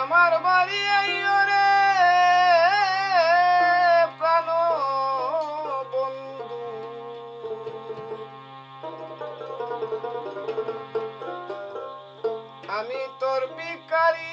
আমার বাড়ি আইও রে প্রাণ বন্ধু। আমি তোর বিকারি